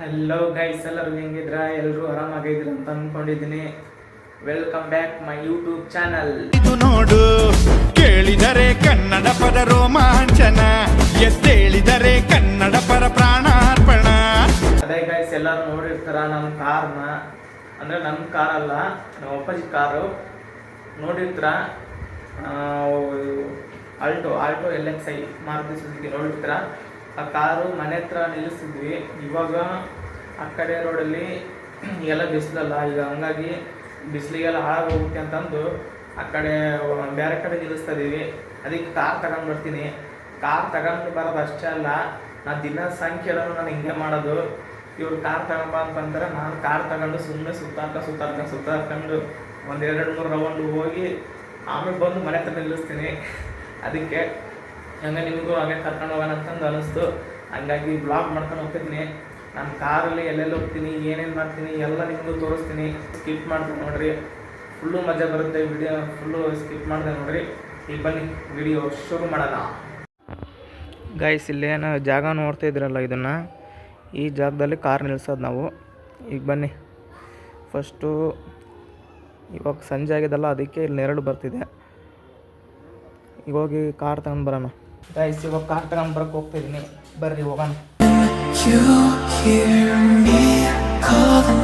Hello guys ಎಲ್ಲರೂ ಹೆಂಗಿದ್ರ? ಎಲ್ಲರೂ ಆರಾಮಾಗಿದ್ರ ಅಂತ ಅನ್ಕೊಂಡಿದ್ದೀನಿ. Welcome back my YouTube channel ಇದು ನೋಡು ಕೇಳಿದರೆ ಕನ್ನಡ ಪದ ರೋಮಾಂಚನ ಎದ್ದೇಳಿದರೆ ಕನ್ನಡ ಪರ ಪ್ರಾಣಾರ್ಪಣ. ಅದೇ ಗೈಸ್ ಎಲ್ಲರೂ ನೋಡಿರ್ತಾರ ನಮ್ಮ ಕಾರ್ನ ಅಂದ್ರೆ ನಮ್ಮ ಕಾರ್ ಅಲ್ಲ ನಮ್ಮ ಅಪ್ಪಾಜಿ car. ನೋಡಿರ್ತಾರ? Alto Alto L X I Maruti Suzuki ನೋಡಿರ್ತೀರ? ಆ ಕಾರು ಮನೆ ಹತ್ರ ನಿಲ್ಲಿಸಿದ್ವಿ. ಇವಾಗ ಆ ಕಡೆ ರೋಡಲ್ಲಿ ಎಲ್ಲ ಬಿಸಿಲಲ್ಲ, ಈಗ ಹಂಗಾಗಿ ಬಿಸಿಲಿಗೆಲ್ಲ ಹಾಳಾಗೋಗುತ್ತೆ ಅಂತಂದು ಆ ಕಡೆ ಬೇರೆ ಕಡೆ ನಿಲ್ಲಿಸ್ತಾ ಇದ್ದೀವಿ ಅದಕ್ಕೆ ಕಾರ್ ತಗೊಂಡು ಬರ್ತೀನಿ. ಕಾರ್ ತಗೊಂಡು ಬರೋದು ಅಷ್ಟೇ ಅಲ್ಲ ನಾ ದಿನ ಸಂಖ್ಯೆಗಳನ್ನು ನಾನು ಹಿಂಗೆ ಮಾಡೋದು. ಇವ್ರು ಕಾರ್ ತಗೊಂಬ ಅಂತಂದ್ರೆ ನಾನು ಕಾರ್ ತಗೊಂಡು ಸುಮ್ಮನೆ ಸುತ್ತಾಡ್ಕ ಸುತ್ತಾಡ್ಕ, ಸುತ್ತಾಡ್ಕೊಂಡು ಒಂದು ಎರಡು ಮೂರು ರೌಂಡ್ ಹೋಗಿ ಆಮೇಲೆ ಬಂದು ಮನೆ ಹತ್ರ ನಿಲ್ಲಿಸ್ತೀನಿ. ಅದಕ್ಕೆ ಹಂಗೆ ನಿಮಗೂ ಹಾಗೆ ಕರ್ಕೊಂಡು ಹೋಗೋಣ ಅಂತಂದು ಅನಿಸ್ತು. ಹಂಗಾಗಿ ಬ್ಲಾಗ್ ಮಾಡ್ಕೊಂಡು ಹೋಗ್ತಿದ್ದೀನಿ ನಾನು ಕಾರಲ್ಲಿ ಎಲ್ಲೆಲ್ಲಿ ಹೋಗ್ತೀನಿ, ಏನೇನು ಮಾಡ್ತೀನಿ, ಎಲ್ಲ ನಿಮಗೂ ತೋರಿಸ್ತೀನಿ. ಸ್ಕಿಪ್ ಮಾಡ್ತೀನಿ ನೋಡ್ರಿ. ಫುಲ್ಲು ಮಜಾ ಬರುತ್ತೆ ವಿಡಿಯೋ ಫುಲ್ಲು ಸ್ಕಿಪ್ ಮಾಡಿದೆ ನೋಡಿರಿ. ಈಗ ಬನ್ನಿ ವಿಡಿಯೋ ಶುರು ಮಾಡೋಣ. ಗೈಸ್ ಇಲ್ಲೇನು ಜಾಗ ನೋಡ್ತಾ ಇದ್ರಲ್ಲ ಇದನ್ನು. ಈ ಜಾಗದಲ್ಲಿ ಕಾರ್ ನಿಲ್ಸೋದು ನಾವು. ಈಗ ಬನ್ನಿ. ಫಸ್ಟು ಇವಾಗ ಸಂಜೆ ಆಗಿದಲ್ಲ ಅದಕ್ಕೆ ಇಲ್ಲಿ ನೆರಳು ಬರ್ತಿದೆ. ಇವಾಗ ಕಾರ್ ತಗೊಂಡು ಬರೋಣ. ನೈಸಿವ ಇವಾಗ ಕಾರ್ ಹೋಗ್ತಿದಿನಿ ಬರ್ರಿ ಹೋಗೋಣ ಯೂ ಹಿಯರ್ ಮೀ ಕಾಲ್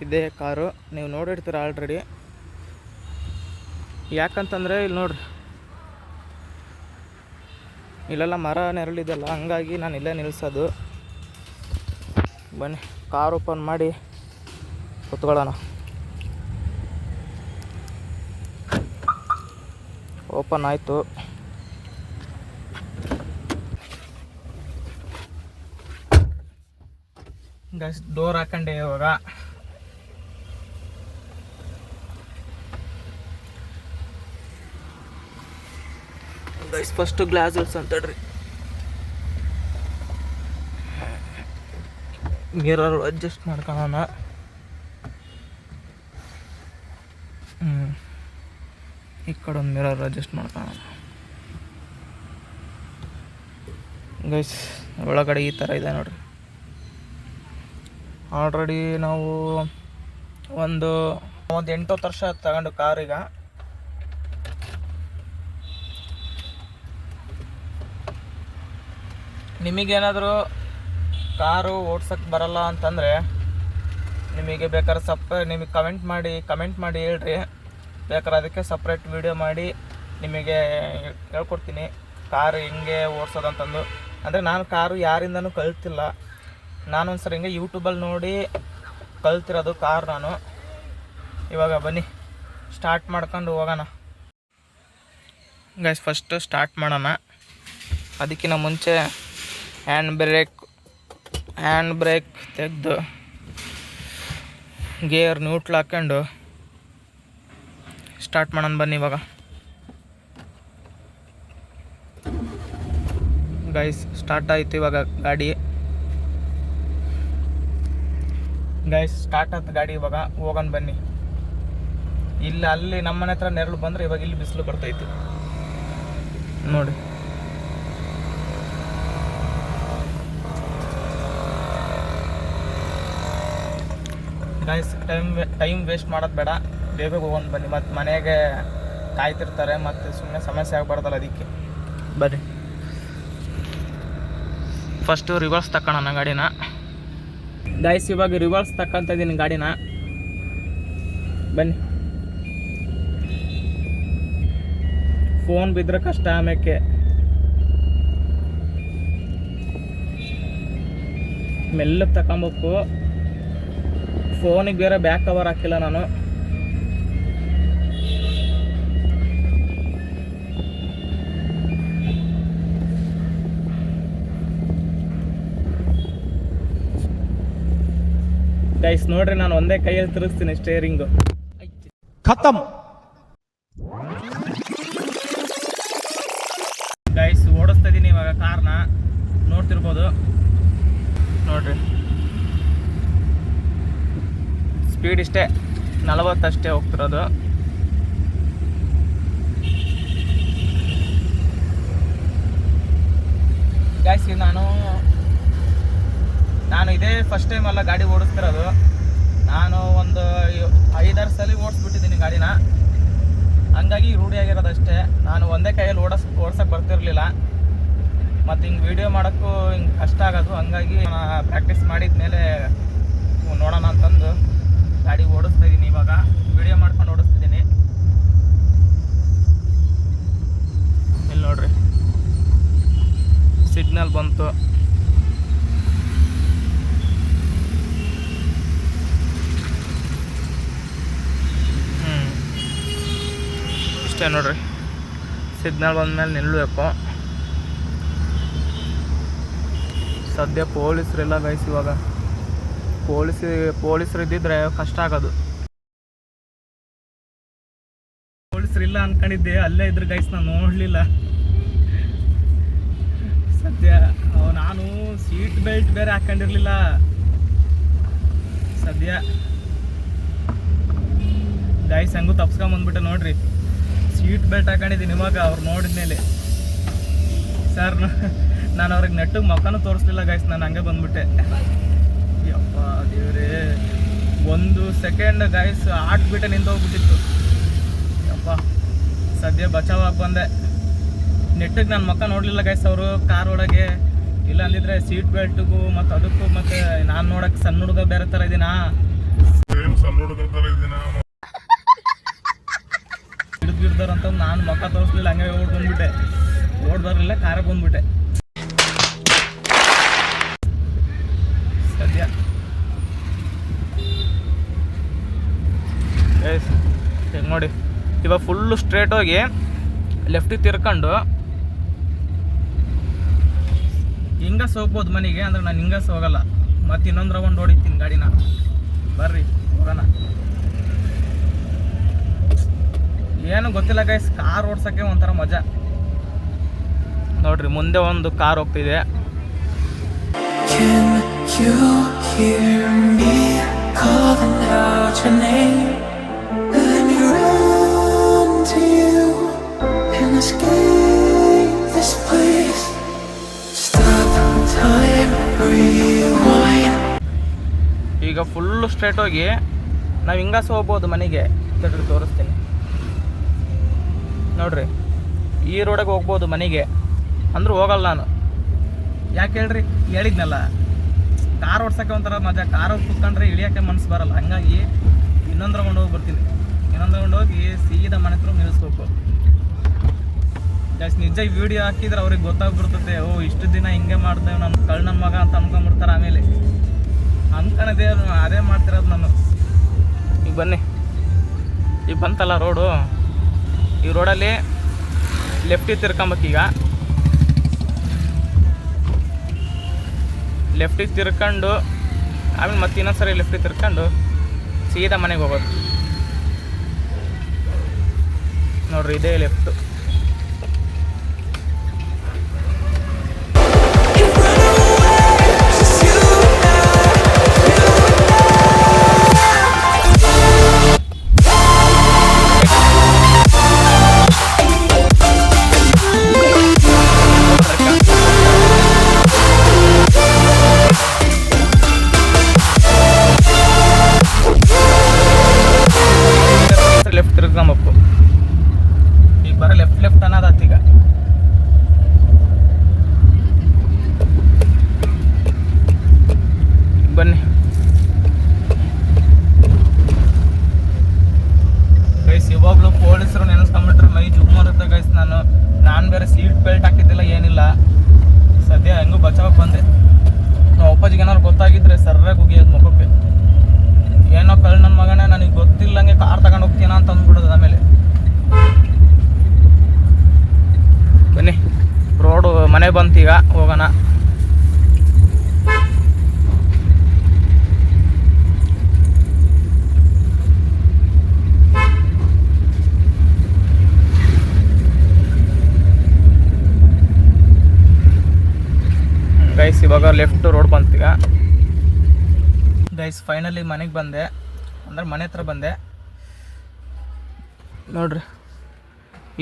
ಇದೆ ಕಾರು. ನೀವು ನೋಡಿರ್ತೀರ ಆಲ್ರೆಡಿ ಯಾಕಂತಂದರೆ ಇಲ್ಲಿ ನೋಡ್ರಿ. ಇಲ್ಲೆಲ್ಲ ಮರ ನೆರಳಿದೆಲ್ಲ ಹಂಗಾಗಿ ನಾನು ಇಲ್ಲೇ ನಿಲ್ಲಿಸೋದು ಬನ್ನಿ, ಕಾರ್ ಓಪನ್ ಮಾಡಿ ಕುತ್ಕೊಳ್ಳೋಣ. ಓಪನ್ ಆಯಿತು. ಗೈಸ್ ಡೋರ್ ಹಾಕೊಂಡೆ ಇವಾಗ. ಗೈಸ್ ಫಸ್ಟ್ ಗ್ಲಾಸ್ ಅಂತಡ್ರಿ ಮಿರರ್ ಅಡ್ಜಸ್ಟ್ ಮಾಡ್ಕೊಳ್ಳೋಣ ಹ್ಞೂ ಈ ಕಡೆ ಒಂದು ಮಿರರ್ ಅಡ್ಜಸ್ಟ್ ಮಾಡ್ಕೊಳ್ಳೋಣ ಗೈಸ್ ಒಳಗಡೆ ಈ ಥರ ಇದೆ ನೋಡ್ರಿ. ಆಲ್ರೆಡಿ ನಾವು ಒಂದು ಒಂದು ಎಂಟು ಹತ್ತು ವರ್ಷ ತಗೊಂಡು ಕಾರ್ ನಿಮಗೇನಾದರೂ ಕಾರು ಓಡ್ಸಕ್ಕೆ ಬರಲ್ಲ ಅಂತಂದರೆ ನಿಮಗೆ ಬೇಕಾದ್ರೆ ಸಪ್ರ ನಿಮಗೆ ಕಮೆಂಟ್ ಮಾಡಿ ಕಮೆಂಟ್ ಮಾಡಿ ಹೇಳ್ರಿ. ಬೇಕಾದ್ರೆ ಅದಕ್ಕೆ ಸಪ್ರೇಟ್ ವಿಡಿಯೋ ಮಾಡಿ ನಿಮಗೆ ಹೇಳ್ಕೊಡ್ತೀನಿ. ಕಾರು ಹೆಂಗೆ ಓಡಿಸೋದು ಅಂತಂದು. ಅಂದರೆ ನಾನು ಕಾರು ಯಾರಿಂದನೂ ಕಲ್ತಿಲ್ಲ. ನಾನೊಂದು ಸರಿ ಹಿಂಗೆ ಯೂಟ್ಯೂಬಲ್ಲಿ ನೋಡಿ ಕಲ್ತಿರೋದು ಕಾರ್ ನಾನು. ಇವಾಗ ಬನ್ನಿ. ಸ್ಟಾರ್ಟ್ ಮಾಡ್ಕೊಂಡು ಹೋಗೋಣ. ಗೈಸ್ ಫಸ್ಟು ಸ್ಟಾರ್ಟ್ ಮಾಡೋಣ. ಅದಕ್ಕಿಂತ ಮುಂಚೆ ಹ್ಯಾಂಡ್ ಬ್ರೇಕ್ ಹ್ಯಾಂಡ್ ಬ್ರೇಕ್ ತೆಗೆದು ಗೇರ್ ನ್ಯೂಟ್ಲ್ ಹಾಕ್ಕೊಂಡು ಸ್ಟಾರ್ಟ್ ಮಾಡೋಣ ಬನ್ನಿ ಇವಾಗ. ಗೈಸ್ ಸ್ಟಾರ್ಟ್ ಆಯಿತು ಇವಾಗ ಗಾಡಿ. ಗೈಸ್ ಸ್ಟಾರ್ಟ್ ಆಯ್ತು ಗಾಡಿ ಇವಾಗ. ಹೋಗೋಣ ಬನ್ನಿ. ಇಲ್ಲಿ ಅಲ್ಲಿ ನಮ್ಮನೆ ಹತ್ರ ನೆರಳು ಬಂದರೆ ಇವಾಗ ಇಲ್ಲಿ ಬಿಸಿಲು ಬರ್ತೈತಿ ನೋಡಿ. ಗೈಸ್ ಟೈಮ್ ಟೈಮ್ ವೇಸ್ಟ್ ಮಾಡೋದು ಬೇಡ. ಬೇಗ ಹೋಗೋಣ ಬನ್ನಿ. ಮತ್ತು ಮನೆಗೆ ಕಾಯ್ತಿರ್ತಾರೆ ಮತ್ತು ಸುಮ್ಮನೆ ಸಮಸ್ಯೆ ಆಗಬಾರ್ದಲ್ಲ ಅದಕ್ಕೆ. ಬರ್ರಿ. ಫಸ್ಟು ರಿವರ್ಸ್ ತಗೊಳ್ಳೋಣ ಗಾಡಿನ. ಗೈಸ್ ಇವಾಗ ರಿವರ್ಸ್ ತಕ್ಕಂತ ಇದ್ದೀನಿ ಗಾಡಿನ. ಬನ್ನಿ. ಫೋನ್ ಬಿದ್ದರೆ ಕಷ್ಟ ಆಮೇಲೆ ಮೆಲ್ಲಗೆ ತಗೊಬೇಕು ಫೋನಿಗೆ ಬೇರೆ ಬ್ಯಾಕ್ ಕವರ್ ಹಾಕಿಲ್ಲ ನಾನು. ಗೈಸ್ ನೋಡ್ರಿ ನಾನು ಒಂದೇ ಕೈಯಲ್ಲಿ ತಿರುಗಿಸ್ತೀನಿ ಸ್ಟೇರಿಂಗು ಖತಮ್. ಗೈಸ್ ಓಡ ಓಡಿಸ್ತಾ ಇದ್ದೀನಿ ಇವಾಗ ಕಾರ್ನ ನೋಡ್ತಿರ್ಬೋದು. ನೋಡ್ರಿ. ಸ್ಪೀಡ್ ಇಷ್ಟೇ, ನಲವತ್ತಷ್ಟೇ ಹೋಗ್ತಿರೋದು. ಗಾಯ್ಸ್ ನಾನು ನಾನು ಇದೇ ಫಸ್ಟ್ ಟೈಮ್ ಅಲ್ಲ ಗಾಡಿ ಓಡಿಸ್ತಿರೋದು. ನಾನು ಒಂದು ಐದಾರು ಸಲ ಓಡಿಸ್ಬಿಟ್ಟಿದ್ದೀನಿ ಗಾಡಿನ. ಹಂಗಾಗಿ ರೂಢಿಯಾಗಿರೋದಷ್ಟೇ ನಾನು ಒಂದೇ ಕೈಯಲ್ಲಿ ಓಡಿಸ್ ಓಡ್ಸಕ್ಕೆ ಬರ್ತಿರಲಿಲ್ಲ. ಮತ್ತು ಹಿಂಗೆ ವಿಡಿಯೋ ಮಾಡೋಕ್ಕೂ ಹಿಂಗೆ ಕಷ್ಟ ಆಗೋದು. ಹಂಗಾಗಿ ಪ್ರಾಕ್ಟೀಸ್ ಮಾಡಿದ ಮೇಲೆ ನೋಡೋಣ ಅಂತಂದು. ಗಾಡಿ ಓಡಿಸ್ತಾ ಇದ್ದೀನಿ ಇವಾಗ. ವಿಡಿಯೋ ಮಾಡ್ಕೊಂಡು ಓಡಿಸ್ತಿದ್ದೀನಿ. ಇಲ್ಲಿ ನೋಡ್ರಿ. ಸಿಗ್ನಲ್ ಬಂತು. ಹ್ಞೂ ಇಷ್ಟೇ ನೋಡ್ರಿ. ಸಿಗ್ನಲ್ ಬಂದಮೇಲೆ ನಿಲ್ಲಬೇಕು. ಸದ್ಯ ಪೊಲೀಸರೆಲ್ಲ ಗೈಸ್ ಇವಾಗ ಪೊಲೀಸ್ ಪೊಲೀಸರು ಇದ್ದಿದ್ರೆ ಕಷ್ಟ ಆಗೋದು. ಪೊಲೀಸರು ಇಲ್ಲ ಅನ್ಕೊಂಡಿದ್ದೆ, ಅಲ್ಲೇ ಇದ್ರು ಗೈಸ್ ನಾನು ನೋಡಲಿಲ್ಲ. ಸದ್ಯ ನಾನು ಸೀಟ್ ಬೆಲ್ಟ್ ಬೇರೆ ಹಾಕೊಂಡಿರ್ಲಿಲ್ಲ. ಸದ್ಯ. ಗೈಸ್ ಹೆಂಗು ತಪ್ಸ್ಕೊಂಬಂದ್ಬಿಟ್ಟೆ ನೋಡ್ರಿ. ಸೀಟ್ ಬೆಲ್ಟ್ ಹಾಕೊಂಡಿದ್ದೀನಿ ಇವಾಗ ಅವ್ರು ನೋಡಿದ್ಮೇಲೆ ಸರ್ ನಾನು ಅವ್ರಿಗೆ ನೆಟ್ಟಿಗೆ ಮಕ್ಕನೂ ತೋರಿಸ್ಲಿಲ್ಲ ಗೈಸ್ ನಾನು ಹಂಗೆ ಬಂದ್ಬಿಟ್ಟೆ. ಯಪ್ಪ ದೇವ್ರೇ. ಒಂದು ಸೆಕೆಂಡ್ ಗೈಸ್ ಆಟ್ಬಿಟ್ಟೆ ನಿಂತೋಗ್ಬಿಟ್ಟಿತ್ತು ಯಪ್ಪ ಸದ್ಯ ಬಚಾವಾಗಿ ಬಂದೆ. ನೆಟ್ಟಿಗೆ ನನ್ನ ಮಕ್ಕ ನೋಡಲಿಲ್ಲ ಗೈಸ್ ಅವರು ಕಾರ್ ಒಳಗೆ. ಇಲ್ಲ ಅಂದಿದ್ರೆ ಸೀಟ್ ಬೆಲ್ಟ್ಗೂ ಮತ್ತು ಅದಕ್ಕೂ ಮತ್ತು ನಾನು ನೋಡಕ್ಕೆ ಸಣ್ಣ ಹುಡುಗ ಬೇರೆ ಥರ ಇದ್ದೀನಾ ಹಿಡಿದು ಬಿಡ್ದಾರಂತ ನಾನು ಮಕ್ಕ ತೋರಿಸ್ಲಿಲ್ಲ ಹಂಗೆ ಓಡ್ ಬಂದ್ಬಿಟ್ಟೆ. ಓಡ್ ಬರಲಿಲ್ಲ ಕಾರ್ ಬಂದ್ಬಿಟ್ಟೆ ಸದ್ಯ ಹೆಂಗೆ ನೋಡಿ. ಇವಾಗ ಫುಲ್ಲು ಸ್ಟ್ರೇಟ್ ಹೋಗಿ ಲೆಫ್ಟಿಗೆ ತಿರ್ಕೊಂಡು ಹಿಂಗ ಹೋಗ್ಬೋದು ಮನೆಗೆ, ಅಂದ್ರೆ ನಾನು ಹಿಂಗಸ್ ಹೋಗಲ್ಲ. ಮತ್ತೆ ಇನ್ನೊಂದು ರೌಂಡ್ ಹೊಡಿತೀನಿ ಗಾಡಿನ. ಬರ್ರಿ, ಹೋಗೋಣ. ಏನು ಗೊತ್ತಿಲ್ಲ ಗೈಸ್ ಕಾರ್ ಓಡ್ಸೋಕ್ಕೆ ಒಂಥರ ಮಜಾ. ನೋಡ್ರಿ, ಮುಂದೆ ಒಂದು ಕಾರ್ ಹೋಗ್ತಿದೆ? ಈಗ ಫುಲ್ಲು ಸ್ಟ್ರೇಟ್ ಹೋಗಿ ನಾವು ಹಿಂಗಾಸ ಹೋಗ್ಬೋದು ಮನೆಗೆ. ತಡ್ರಿ ತೋರಿಸ್ತೀನಿ. ನೋಡ್ರಿ, ಈ ರೋಡಿಗೆ ಹೋಗ್ಬೋದು ಮನೆಗೆ. ಅಂದ್ರೂ ಹೋಗಲ್ಲ ನಾನು. ಯಾಕೆ ಹೇಳ್ರಿ? ಹೇಳಿದ್ನಲ್ಲ. ಕಾರ್ ಓಡ್ಸೋಕೆ ಒಂಥರ ಮಜಾ. ಕಾರ್ ಕುತ್ಕೊಂಡ್ರೆ ಇಳಿಯೋಕ್ಕೆ ಮನ್ಸು ಬರಲ್ಲ. ಹಂಗಾಗಿ ಇನ್ನೊಂದು ರೌಂಡ್ ಹೋಗಿ ಬರ್ತೀನಿ ಇನ್ನೊಂದು ರೌಂಡ್ ಹೋಗಿ ಸೀದಾ ಮನೆ ಹತ್ರ ನಿಲ್ಲಿಸ್ಬೇಕು. ಜಾಸ್ತಿ ನಿಜ ವಿಡಿಯೋ ಹಾಕಿದ್ರೆ ಅವ್ರಿಗೆ ಗೊತ್ತಾಗ್ಬಿಡ್ತದೆ ಓ, ಇಷ್ಟು ದಿನ ಹಿಂಗೆ ಮಾಡ್ತೇವೆ, ನಮ್ಮ ಕಳ್ಳನ ಮಗ ಅಂತ ಅನ್ಕೊಂಬಿಡ್ತಾರೆ ಆಮೇಲೆ. ಅನ್ಕಣದೇ ಅದೇ ಮಾಡ್ತಿರೋದು ನಾನು. ಈಗ ಬನ್ನಿ. ಈಗ ಬಂತಲ್ಲ ರೋಡು ಈ ರೋಡಲ್ಲಿ ಲೆಫ್ಟಿಗೆ ಈಗ. ಲೆಫ್ಟಿಗೆ ತಿರ್ಕೊಂಡು, ಆಮೇಲೆ ಮತ್ತೆ ಇನ್ನೊಂದ್ಸರಿ ಲೆಫ್ಟಿಗೆ ತಿರ್ಕೊಂಡು ಸೀದಾ ಮನೆಗೆ ಹೋಗೋದು. ನೋಡ್ರಿ, ಇದೇ ಲೆಫ್ಟ್ ಗೈಸ್ ಇವಾಗಲೂ ಪೊಲೀಸರು ನೆನೆಸ್ಕೊಂಬಿಟ್ರೆ ಮೈ ಜುಮ್ ಇರುತ್ತೆ ಗೈಸ್ ನಾನು ನಾನು ಬೇರೆ ಸೀಟ್ ಬೆಲ್ಟ್ ಹಾಕಿದ್ದಿಲ್ಲ, ಏನಿಲ್ಲ. ಸದ್ಯ ಹೆಂಗೂ ಬಚಾವಕ್ಕೆ ಬಂದೆ. ನಮ್ಮ ಅಪ್ಪಾಜಿಗೆ ಏನಾದ್ರು ಗೊತ್ತಾಗಿದ್ರೆ ಸರ್ರಾಗಿ ಹೋಗಿಯೋದು ಮುಖಕ್ಕೆ. ಏನೋ ಕಳ್ ನನ್ನ ಮಗನೇ, ನನಗೆ ಗೊತ್ತಿಲ್ಲಂಗೆ ಕಾರ್ ತಗೊಂಡು ಹೋಗ್ತೀನ ಅಂತ ಅಂದ್ಬಿಡೋದು ಆಮೇಲೆ. ಬನ್ನಿ. ರೋಡು ಮನೆ ಬಂತೀಗ ಹೋಗೋಣ ಗೈಸ್ ಇವಾಗ ಲೆಫ್ಟ್ ರೋಡ್ ಬಂತೀಗ ಗೈಸ್ ಫೈನಲಿ ಮನೆಗೆ ಬಂದೆ. ಅಂದ್ರೆ ಮನೆ ಹತ್ರ ಬಂದೆ. ನೋಡ್ರಿ.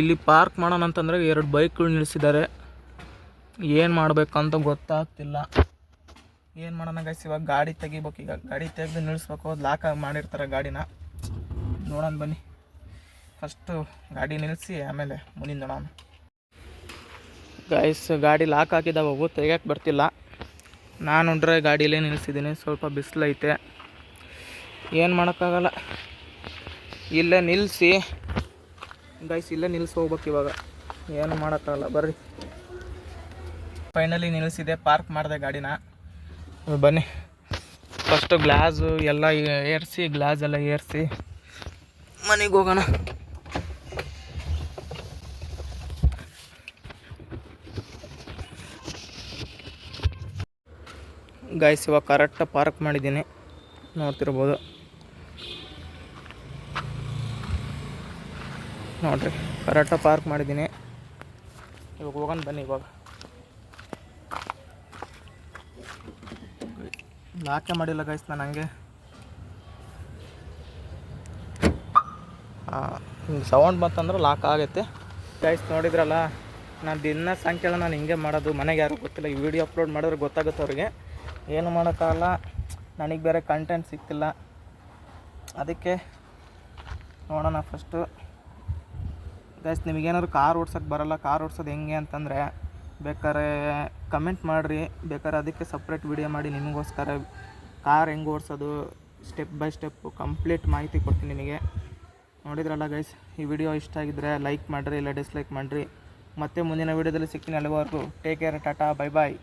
ಇಲ್ಲಿ ಪಾರ್ಕ್ ಮಾಡೋಣ ಅಂತಂದ್ರೆ ಎರಡು ಬೈಕ್ಗಳು ನಿಲ್ಲಿಸಿದ್ದಾರೆ ಏನು ಮಾಡಬೇಕಂತ ಗೊತ್ತಾಗ್ತಿಲ್ಲ. ಏನು ಮಾಡೋಣ ಗೈಸ್ ಇವಾಗ ಗಾಡಿ ತೆಗಿಬೇಕು. ಈಗ ಗಾಡಿ ತೆಗೆದು ನಿಲ್ಲಿಸ್ಬೇಕು ಲಾಕ್ ಮಾಡಿರ್ತಾರೆ ಗಾಡಿನ. ನೋಡೋಣ ಬನ್ನಿ. ಫಸ್ಟು ಗಾಡಿ ನಿಲ್ಲಿಸಿ ಆಮೇಲೆ ಮುಂದಿನ ನೋಡೋಣ. ಗೈಸ್ ಗಾಡಿ ಲಾಕ್ ಹಾಕಿದಾವು ತೆಗಿಯಕ್ಕೆ ಬರ್ತಿಲ್ಲ. ನಾನು ಉಂಡ್ರೆ ಗಾಡಿಯಲ್ಲೇ ನಿಲ್ಲಿಸಿದ್ದೀನಿ ಸ್ವಲ್ಪ ಬಿಸಿಲೈತೆ. ಏನು ಮಾಡೋಕ್ಕಾಗಲ್ಲ. ಇಲ್ಲೇ ನಿಲ್ಲಿಸಿ ಗೈಸ್ ಇಲ್ಲೇ ನಿಲ್ಲಿಸಿ ಹೋಗ್ಬೇಕು ಇವಾಗ. ಏನು ಮಾಡೋಕ್ಕಾಗಲ್ಲ, ಬರ್ರಿ. ಫೈನಲಿ ನಿಲ್ಲಿಸಿದೆ ಪಾರ್ಕ್ ಮಾಡಿದೆ ಗಾಡಿನ. ಬನ್ನಿ. ಫಸ್ಟು ಗ್ಲಾಸು ಎಲ್ಲ ಏರಿಸಿ ಗ್ಲಾಸ್ ಎಲ್ಲ ಏರಿಸಿ. ಮನೆಗೆ ಹೋಗೋಣ. ಗೈಸ್ ಇವಾಗ ಕರೆಕ್ಟಾಗಿ ಪಾರ್ಕ್ ಮಾಡಿದ್ದೀನಿ. ನೋಡ್ತಿರ್ಬೋದು. ನೋಡ್ರಿ ಕರೆಕ್ಟಾಗಿ ಪಾರ್ಕ್ ಮಾಡಿದ್ದೀನಿ. ಇವಾಗ ಹೋಗೋಣ, ಬನ್ನಿ ಇವಾಗ. ಲಾಕೆ ಮಾಡಿಲ್ಲ ಗೈಸ್ ನಾನು ಹಂಗೆ. ಸೌಂಡ್ ಬಂತಂದ್ರೆ ಲಾಕ್ ಆಗುತ್ತೆ ಗೈಸ್ ನೋಡಿದ್ರಲ್ಲ, ನಾನು ದಿನ ಸಾಯಂಕಾಲ ನಾನು ಹಿಂಗೆ ಮಾಡೋದು, ಮನೆಗೆ ಯಾರಿಗೂ ಗೊತ್ತಿಲ್ಲ, ಈ ವಿಡಿಯೋ ಅಪ್ಲೋಡ್ ಮಾಡಿದ್ರೆ ಗೊತ್ತಾಗುತ್ತೆ ಅವ್ರಿಗೆ. ಏನು ಮಾಡೋಕ್ಕಾಗಲ್ಲ. ನನಗೆ ಬೇರೆ ಕಂಟೆಂಟ್ ಸಿಕ್ತಿಲ್ಲ. ಅದಕ್ಕೆ ನೋಡೋಣ ಫಸ್ಟು ಗೈಸ್ ನಿಮಗೇನಾದ್ರು ಕಾರ್ ಓಡ್ಸೋಕ್ಕೆ ಬರಲ್ಲ ಕಾರ್ ಓಡ್ಸೋದು ಹೆಂಗೆ ಅಂತಂದರೆ ಬೇಕಾದ್ರೆ ಕಮೆಂಟ್ ಮಾಡಿರಿ. ಬೇಕಾದ್ರೆ ಅದಕ್ಕೆ ಸಪ್ರೇಟ್ ವಿಡಿಯೋ ಮಾಡಿ ನಿಮಗೋಸ್ಕರ ಕಾರ್ ಹೆಂಗೆ ಓಡಿಸೋದು ಸ್ಟೆಪ್ ಬೈ ಸ್ಟೆಪ್ಪು ಕಂಪ್ಲೀಟ್ ಮಾಹಿತಿ ಕೊಡ್ತೀನಿ ನಿಮಗೆ. ನೋಡಿದ್ರಲ್ಲ ಗೈಸ್ ಈ ವಿಡಿಯೋ ಇಷ್ಟ ಆಗಿದ್ದರೆ ಲೈಕ್ ಮಾಡಿರಿ, ಇಲ್ಲ ಡಿಸ್ಲೈಕ್ ಮಾಡಿರಿ. ಮತ್ತೆ ಮುಂದಿನ ವಿಡಿಯೋದಲ್ಲಿ ಸಿಗ್ತೀನಿ ಅಲ್ಲಿವರೆಗೂ. Take care tata bye bye